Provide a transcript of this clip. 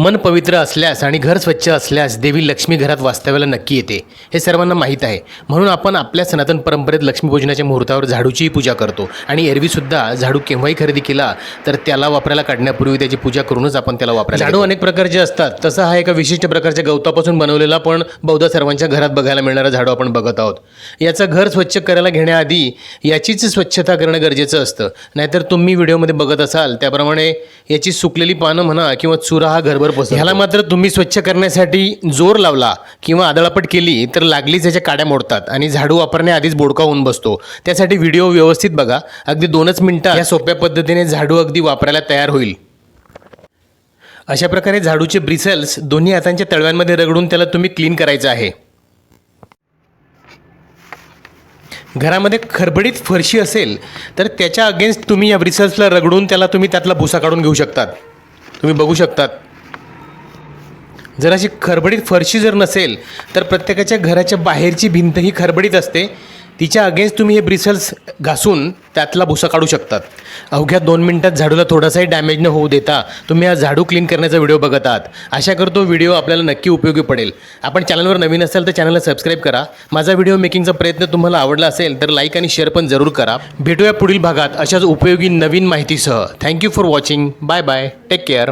मन पवित्र असल्यास आणि घर स्वच्छ असल्यास देवी लक्ष्मी घरात वास्तव्याला नक्की येते. हे सर्वांना माहीत आहे. म्हणून आपण आपल्या सनातन परंपरेत लक्ष्मीपूजनाच्या मुहूर्तावर झाडूचीही पूजा करतो. आणि एरवीसुद्धा झाडू केव्हाही खरेदी केला तर त्याला वापरायला काढण्यापूर्वी त्याची पूजा करूनच आपण त्याला वापरायला झाडू अनेक प्रकारचे असतात. तसा हा एका विशिष्ट प्रकारच्या गवतापासून बनवलेला पण बहुधा सर्वांच्या घरात बघायला मिळणारा झाडू आपण बघत आहोत. याचं घर स्वच्छ करायला घेण्याआधी याचीच स्वच्छता करणं गरजेचं असतं. नाहीतर तुम्ही व्हिडिओमध्ये बघत असाल त्याप्रमाणे याची सुकलेली पानं म्हणा किंवा चुरा हा घरभर पसरतो ह्याला मात्र तुम्ही स्वच्छ करण्यासाठी जोर लावला किंवा आदळापट केली तर लागलीच याच्या काड्या मोडतात आणि झाडू वापरण्याआधीच बोडका होऊन बसतो. त्यासाठी व्हिडिओ व्यवस्थित बघा. अगदी दोनच मिनिटात या सोप्या पद्धतीने झाडू अगदी वापरायला तयार होईल. अशा प्रकारे झाडूचे ब्रिसल्स दोन्ही हातांच्या तळव्यांमध्ये रगडून त्याला तुम्ही क्लीन करायचं आहे. घरामध्ये खरबडीत फरशी असेल तर त्याच्या अगेन्स्ट तुम्ही या ब्रिसल्सला रगडून त्याला तुम्ही त्यातला भुसा काढून घेऊ शकतात. तुम्ही बघू शकतात. जर अशी खरबडीत फरशी जर नसेल तर प्रत्येकाच्या घराच्या बाहेरची भिंत ही खरबडीत असते. तिच्या अगेन्स्ट तुम्ही हे ब्रिसल्स घासून त्यातला भुसा काढू शकतात. अवघ्या दोन मिनटात झाडूला थोडासाही डॅमेज न होऊ देता तुम्ही हा झाडू क्लीन करण्याचा व्हिडिओ बघत आहात आशा करतो व्हिडिओ आपल्याला नक्की उपयोगी पडेल. आपण चॅनलवर नवीन असाल तर चॅनलला सबस्क्राईब करा. माझा व्हिडिओ मेकिंगचा प्रयत्न तुम्हाला आवडला असेल तर लाईक आणि शेअर पण जरूर करा. भेटूया पुढील भागात अशाच उपयोगी नवीन माहितीसह. Thank you for watching bye bye take care